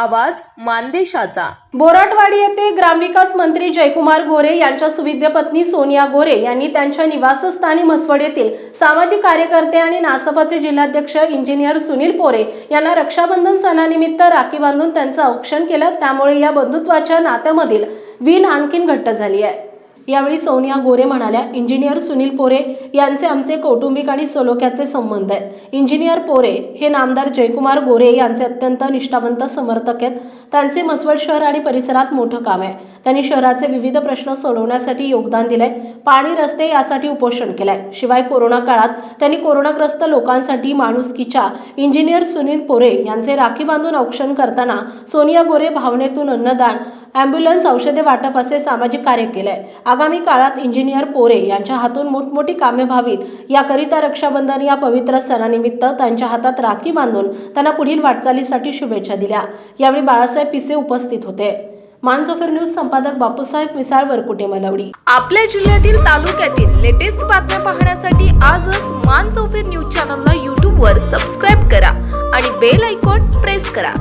आवाज मानदेशाचा. बोराटवाडी येथे ग्रामविकास मंत्री जयकुमार गोरे यांच्या सुविद्य पत्नी सोनिया गोरे यांनी त्यांच्या निवासस्थानी म्हसवड येथील सामाजिक कार्यकर्ते आणि नासपाचे जिल्हाध्यक्ष इंजिनियर सुनील पोरे यांना रक्षाबंधन सणानिमित्त राखी बांधून त्यांचं औक्षण केलं. त्यामुळे या बंधुत्वाच्या नात्यामधील वीण आणखीन घट्ट झाली आहे. यावेळी सोनिया गोरे म्हणाल्या इंजिनियर सुनील पोरे यांचे आमचे कौटुंबिक आणि सलोख्याचे संबंध आहेत. इंजिनियर पोरे हे नामदार जयकुमार गोरे यांचे अत्यंत निष्ठावंत समर्थक आहेत. त्यांचे मसवड शहर आणि परिसरात मोठं काम आहे. त्यांनी शहराचे विविध प्रश्न सोडवण्यासाठी योगदान दिलंय. पाणी रस्ते यासाठी उपोषण केलंय. शिवाय कोरोना काळात त्यांनी कोरोनाग्रस्त लोकांसाठी माणुसकीच्या इंजिनियर सुनील पोरे यांचे राखी बांधून औक्षण करताना सोनिया गोरे भावनेतून अन्नदान ॲम्ब्युलन्स औषधे वाटप असे सामाजिक कार्य केलंय. आगामी काळात इंजिनियर पोरे यांच्या हातून मोठमोठी कामे व्हावीत. याकरिता रक्षाबंधन या पवित्र सणानिमित्त त्यांच्या हातात राखी बांधून त्यांना पुढील वाटचालीसाठी शुभेच्छा दिल्या. यावेळी बाळासाहेब पिसे उपस्थित होते. मानसोफर न्यूज संपादक बापूसाहेब मिसाळ वरकुटे मलवडी. आपल्या जिल्ह्यातील तालुक्यातील लेटेस्ट बातम्या पाहण्यासाठी आजच मान न्यूज चॅनलला यूट्यूबवर सबस्क्राईब करा आणि बेल आयकॉन प्रेस करा.